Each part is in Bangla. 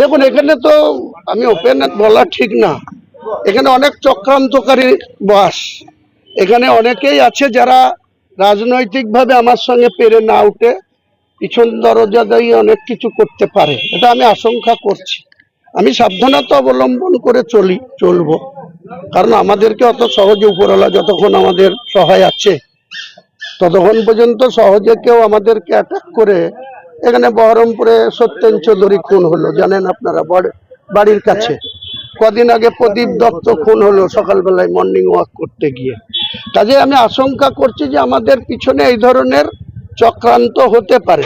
দেখুন, এখানে তো আমি ওপেন বলা ঠিক না। এখানে অনেক চক্রান্তকারী বাস এখানে অনেকেই আছে যারা রাজনৈতিকভাবে আমার সঙ্গে পেরে না উঠে পিছন দরজা দিয়ে অনেক কিছু করতে পারে। এটা আমি আশঙ্কা করছি। আমি সাবধানতা অবলম্বন করে চলি, চলবো। কারণ আমাদেরকে অত সহজে উপরওয়ালা যতক্ষণ আমাদের সহায় আছে, ততক্ষণ পর্যন্ত সহজে কেউ আমাদেরকে অ্যাটাক করে এখানে বহরমপুরে সত্যেন চৌধুরী খুন হলো, জানেন আপনারা, বড়- বাড়ির কাছে। কদিন আগে প্রদীপ দত্ত খুন হলো সকালবেলায় মর্নিং ওয়াক করতে গিয়ে। কাজে আমি আশঙ্কা করছি যে আমাদের পিছনে এই ধরনের চক্রান্ত হতে পারে।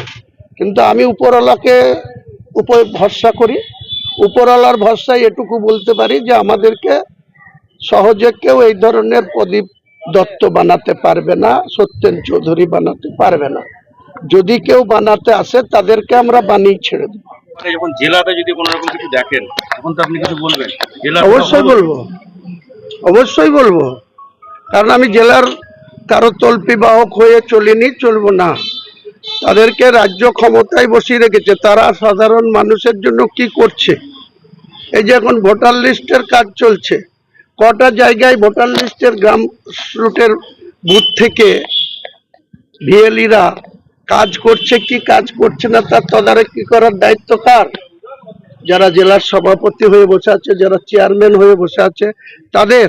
কিন্তু আমি উপরওয়ালাকে উপর ভরসা করি। উপরওয়ালার ভরসায় এটুকু বলতে পারি যে আমাদেরকে সহজে কেউ এই ধরনের প্রদীপ দত্ত বানাতে পারবে না, সত্যেন চৌধুরী বানাতে পারবে না। যদি কেউ বানাতে আসে তাদেরকে আমরা বানিয়ে ছেড়ে দেবো। যখন জেলাতে যদি কোনো রকম কিছু দেখেন তখন তো আপনি কিছু বলবেন। অবশ্যই বলব। অবশ্যই বলব। কারণ আমি জেলার কারও তল্পি বাহক হয়ে চলিনি চলবো না। তাদেরকে রাজ্য ক্ষমতায় বসিয়ে রেখেছে। তারা সাধারণ মানুষের জন্য কি করছে? এই যে এখন ভোটার লিস্টের কাজ চলছে। কটা জায়গায় ভোটার লিস্টের গ্রাম রুটের বুথ থেকে ভিএলিরা কাজ করছে কি কাজ করছে না, তার তদারকি করার দায়িত্ব কার? যারা জেলার সভাপতি হয়ে বসে আছে, যারা চেয়ারম্যান হয়ে বসে আছে, তাদের?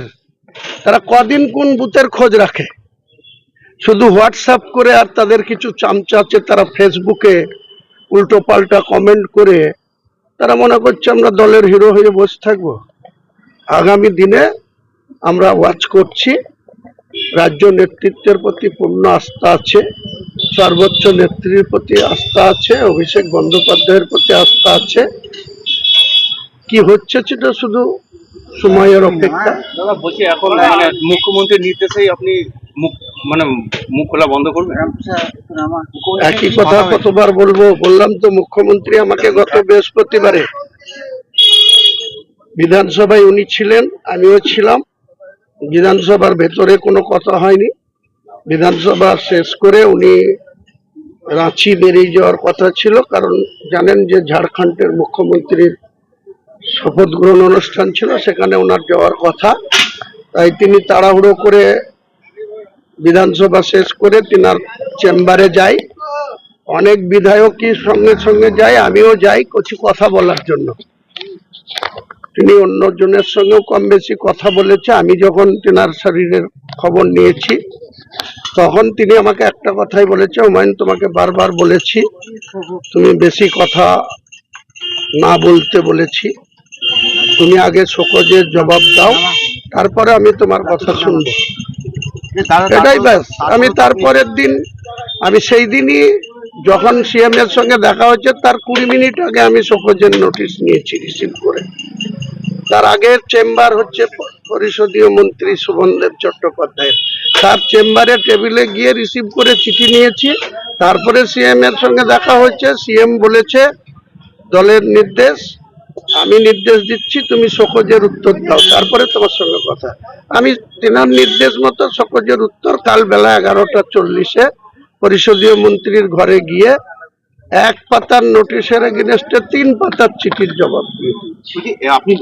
তারা কদিন কোন বুথের খোঁজ রাখে? শুধু হোয়াটসঅ্যাপ করে আর তাদের কিছু চামচা আছে, তারা ফেসবুকে উল্টো পাল্টা কমেন্ট করে, তারা মনে করছে আমরা দলের হিরো হয়ে বসে থাকব। আগামী দিনে আমরা ওয়াচ করছি, রাজ্য নেতৃত্বের প্রতি পূর্ণ আস্থা আছে। সর্বোচ্চ নেত্রীর প্রতি আস্থা আছে অভিষেক বন্দ্যোপাধ্যায়ের প্রতি আস্থা আছে। কি হচ্ছে সেটা শুধু সময়ের অপেক্ষা? দাদা বলছি এখন মানে মুখ্যমন্ত্রীর নির্দেশেই আপনি মুখ মানে মুখ খোলা বন্ধ করবেন? একই কথা কতবার বলব বললাম তো মুখ্যমন্ত্রী আমাকে গত বৃহস্পতিবারে। বিধানসভায় উনি ছিলেন আমিও ছিলাম। বিধানসভার ভেতরে কোনো কথা হয়নি। বিধানসভা শেষ করে উনি রাঁচি বেরিয়ে যাওয়ার কথা ছিল, কারণ জানেন যে ঝাড়খণ্ডের মুখ্যমন্ত্রীর শপথ গ্রহণ অনুষ্ঠান ছিল, সেখানে ওনার যাওয়ার কথা। তাই তিনি তাড়াহুড়ো করে বিধানসভা শেষ করে তিনার চেম্বারে যাই। অনেক বিধায়কই সঙ্গে সঙ্গে যায়, আমিও যাই কিছু কথা বলার জন্য। তিনি অন্যজনের সঙ্গেও কম বেশি কথা বলেছে, আমি যখন তিনার শরীরের খবর নিয়েছি তখন তিনি আমাকে একটা কথাই বলেছে হুমায়ুন তোমাকে বারবার বলেছি, তুমি বেশি কথা না বলতে বলেছি। তুমি আগে শোকজের জবাব দাও, তারপরে আমি তোমার কথা শুনব। এটাই ব্যাস। আমি তারপরের দিন, আমি সেই দিনই যখন সিএম এর সঙ্গে দেখা হয়েছে, তার কুড়ি মিনিট আগে আমি শোকজের নোটিশ নিয়েছি রিসিভ করে। তার আগের চেম্বার হচ্ছে পরিষদীয় মন্ত্রী সুবনদেব চট্টোপাধ্যায়। তার চেম্বারে টেবিলে গিয়ে রিসিভ করে চিঠি নিয়েছি। তারপরে সিএম এর সঙ্গে দেখা হয়েছে। সিএম বলেছে দলের নির্দেশ আমি নির্দেশ দিচ্ছি তুমি সকজের উত্তর দাও। তারপরে তোমার সঙ্গে কথা। আমি তেনার নির্দেশ মতো সকজের উত্তর কাল বেলা এগারোটা চল্লিশে পরিষদীয় মন্ত্রীর ঘরে গিয়ে এক পাতার নোটিশের এগেনস্টে তিন পাতার চিঠির জবাব বলছি, আপনি